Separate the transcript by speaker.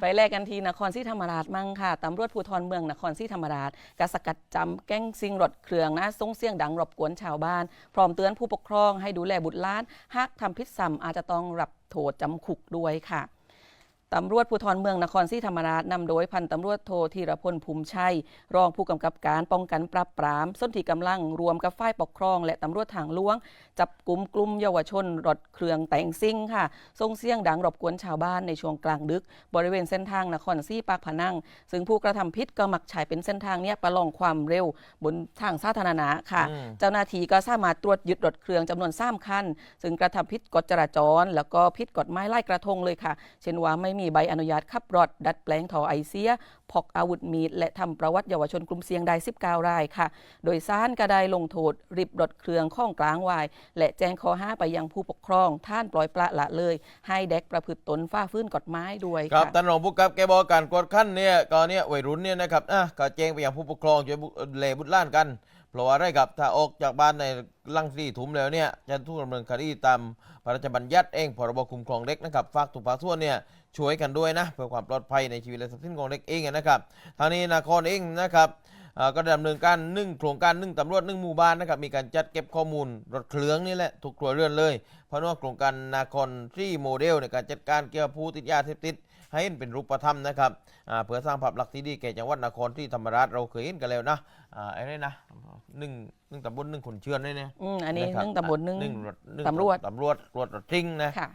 Speaker 1: ไปแลกกันทีนครศรีธรรมราชมั่งค่ะตำรวจภูธรเมืองนครศรีธรรมราชกสกัดจำแก้งซิงรถเครื่องนะส่งเสียงดังรบกวนชาวบ้าน พร้อมเตือนผู้ปกครองให้ดูแลบุตรหล้านหากทำพิษซ้ำอาจจะต้องรับโทษจำคุกด้วยค่ะ ตำรวจภูธรเมืองนครศรีธรรมราชนำโดยพันตำรวจโทธีรพลภูมิชัย รองผู้กำกับการป้องกันปราบปรามส้นที่กำลังรวมกับฝ่ายปกครอง และตำรวจทางหลวง จับกลุ่มกลุ่มเยาวชนรถเครื่องแต่งซิ่งค่ะส่งเสียงดังรบกวนชาวบ้านในช่วงกลางดึก บริเวณเส้นทางนครศรีปากพนัง ซึ่งผู้กระทำผิดก็มักใช้เป็นเส้นทางเนี้ยประลองความเร็วบนทางสาธารณะค่ะ
Speaker 2: อืม
Speaker 1: เจ้าหน้าที่ก็สามารถตรวจยึดรถเครื่องจำนวน3คันซึ่งกระทำผิดกฎจราจร แล้วก็ผิดกฎหมายไล่กระทงเลยค่ะ เช่นว่าไม่มีใบอนุญาตขับรถดัดแปลงท่อไอเสีย พกอาวุธมีดและทำประวัติเยาวชนกลุ่มเสี่ยงได้19รายค่ะ โดยสารก็ได้ลงโทษริบรถเครื่องข้องกลางวาย และแจ้งข้อหาไปยังผู้ปกครอง ท่านปล่อยปละละเลย ให้เด็กประพฤติตนฝ่าฝืนกฎหมายด้วย
Speaker 2: ครับ
Speaker 1: ค่ะ
Speaker 2: ท่านรองผู้กำกับแกบอกการกวดขั้นเนี่ยก็เนี่ยวัยรุ่นเนี่ยนะครับอะก็แจ้งไปยังผู้ปกครองช่วยบุเลบุตรหล้านกันเพราะว่าอะไรครับถ้าออกจากบ้านในลังสีถุมแล้วเนี่ยจะถูกดำเนินคดีตามพระราชบัญญัติเองพรบคุ้มครองเด็กนะครับฝากทุกภาคส่วนเนี่ยช่วยกันด้วยนะเพื่อความปลอดภัยในชีวิตและทรัพย์สินของเด็กเองนะครับทางนี้นครเองนะครับอ่าก็ดำเนินการหนึ่งโครงการหนึ่งตำรวจหนึ่งหมู่บ้านนะครับมีการจัดเก็บข้อมูลรถเครื่องนี่แหละทุกครัวเรือนเลย เพราะว่าโครงการนาครทรีโมเดลในการจัดการเกี่ยวกับผู้ติดยาเสพติดให้เห็นเป็นรูปธรรมนะครับอ่าเพื่อสร้างภาพลักษณ์ที่ดีแก่จังหวัดนครที่ธรรมราชเราเคยเห็นกันแล้วนะอ่าไอ้นี่นะหนึ่งหนึ่งตำบลหนึ่งคนเชื่อนนี่เนี่ย
Speaker 1: อืมอันนี้ะ
Speaker 2: ครับ
Speaker 1: หนึ่งตำบลหนึ่ง
Speaker 2: หนึ่งรถหนึ่ง
Speaker 1: ตำรวจ
Speaker 2: ตำรวจตรวจรถจริงนะ
Speaker 1: ค่ะ